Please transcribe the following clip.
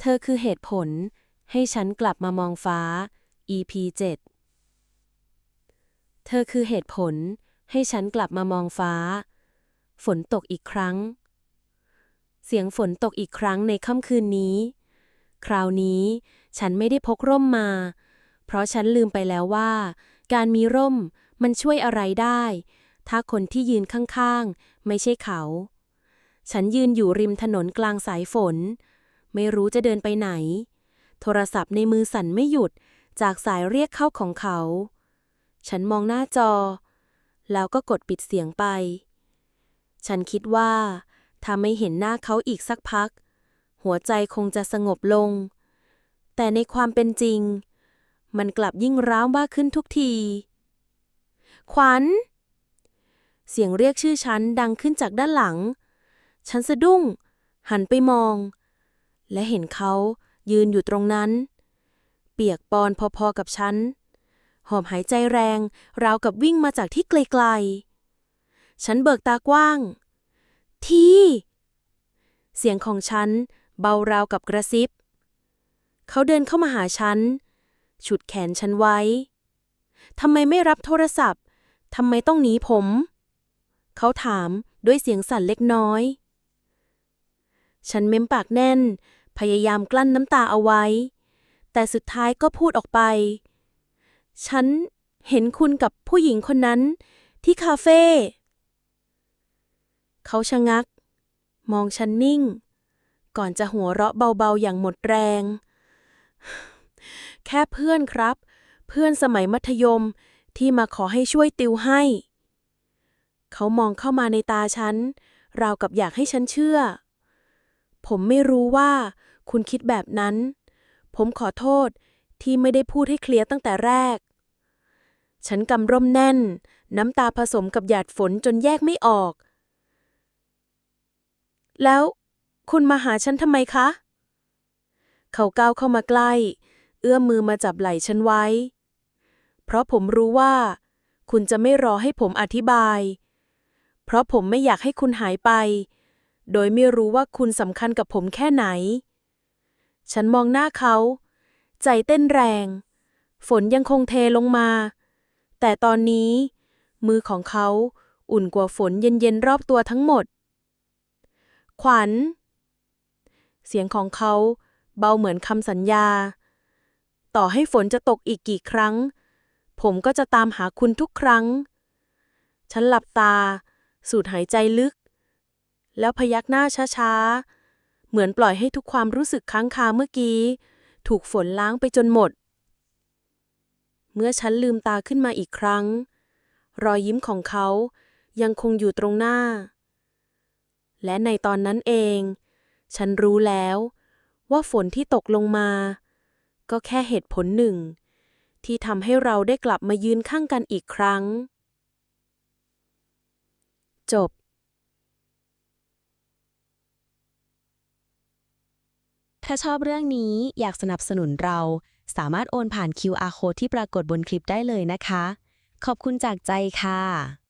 เธอคือเหตุผล ให้ฉันกลับมามองฟ้า EP 7 เธอคือเหตุผล ให้ฉันกลับมามองฟ้า ฝนตกอีกครั้ง เสียงฝนตกอีกครั้งในค่ำคืนนี้ คราวนี้ฉันไม่ได้พกร่มมา เพราะฉันลืมไปแล้วว่า การมีร่มมันช่วยอะไรได้ ถ้าคนที่ยืนข้างๆ ไม่ใช่เขา ฉันยืนอยู่ริมถนนกลางสายฝน ไม่รู้จะเดินไปไหน โทรศัพท์ในมือสั่นไม่หยุดจากสายเรียกเข้าของเขา ฉันมองหน้าจอ แล้วก็กดปิดเสียงไป ฉันคิดว่า ถ้าไม่เห็นหน้าเขาอีกสักพัก หัวใจคงจะสงบลง แต่ในความเป็นจริง มันกลับยิ่งร้าวมากขึ้นทุกที ขวัญ เสียงเรียกชื่อฉันดังขึ้นจากด้านหลัง ฉันสะดุ้ง หันไปมอง และเห็นเขายืนอยู่ตรงนั้น เปียกปอนพอๆกับฉัน หอบหายใจแรง ราวกับวิ่งมาจากที่ไกลๆ ฉันเบิกตากว้าง ที่เสียงของฉันเบาราวกับกระซิบ เขาเดินเข้ามาหาฉัน ฉุดแขนฉันไว้ ทำไมไม่รับโทรศัพท์ ทำไมต้องหนีผม เขาถามด้วยเสียงสั่นเล็กน้อย ฉันเม้มปากแน่น พยายามกลั้นน้ำตาเอาไว้ แต่สุดท้ายก็พูดออกไป ฉันเห็นคุณกับผู้หญิงคนนั้น ที่คาเฟ่ เขาชะงัก มองฉันนิ่ง ก่อนจะหัวเราะเบาๆอย่างหมดแรง แค่เพื่อนครับ เพื่อนสมัยมัธยมที่มาขอให้ช่วยติวให้ เขามองเข้ามาในตาฉัน ราวกับอยากให้ฉันเชื่อ ผมไม่รู้ว่า คุณคิดแบบนั้น ผมขอโทษที่ไม่ได้พูดให้เคลียร์ตั้งแต่แรก ฉันกำร่มแน่น น้ำตาผสมกับหยาดฝนจนแยกไม่ออก แล้วคุณมาหาฉันทำไมคะ เขาก้าวเข้ามาใกล้ เอื้อมมือมาจับไหล่ฉันไว้ เพราะผมรู้ว่า คุณจะไม่รอให้ผมอธิบาย เพราะผมไม่อยากให้คุณหายไป โดยไม่รู้ว่าคุณสำคัญกับผมแค่ไหน ฉันมองหน้าเขา ใจเต้นแรง ฝนยังคงเทลงมา แต่ตอนนี้ มือของเขาอุ่นกว่าฝนเย็นๆรอบตัวทั้งหมด ขวัญ เสียงของเขาเบาเหมือนคำสัญญา ต่อให้ฝนจะตกอีกกี่ครั้ง ผมก็จะตามหาคุณทุกครั้ง ฉันหลับตา สูดหายใจลึก แล้วพยักหน้าช้าๆ เหมือนปล่อยให้ทุกความรู้สึกค้างคาเมื่อกี้ ถูกฝนล้างไปจนหมด เมื่อฉันลืมตาขึ้นมาอีกครั้ง รอยยิ้มของเขายังคงอยู่ตรงหน้า และในตอนนั้นเอง ฉันรู้แล้วว่าฝนที่ตกลงมา ก็แค่เหตุผลหนึ่ง ที่ทำให้เราได้กลับมายืนข้างกันอีกครั้ง จบ ถ้าชอบเรื่องนี้อยากสนับสนุนเรา สามารถโอนผ่าน QR code ที่ปรากฏบนคลิปได้เลยนะคะ ขอบคุณจากใจค่ะ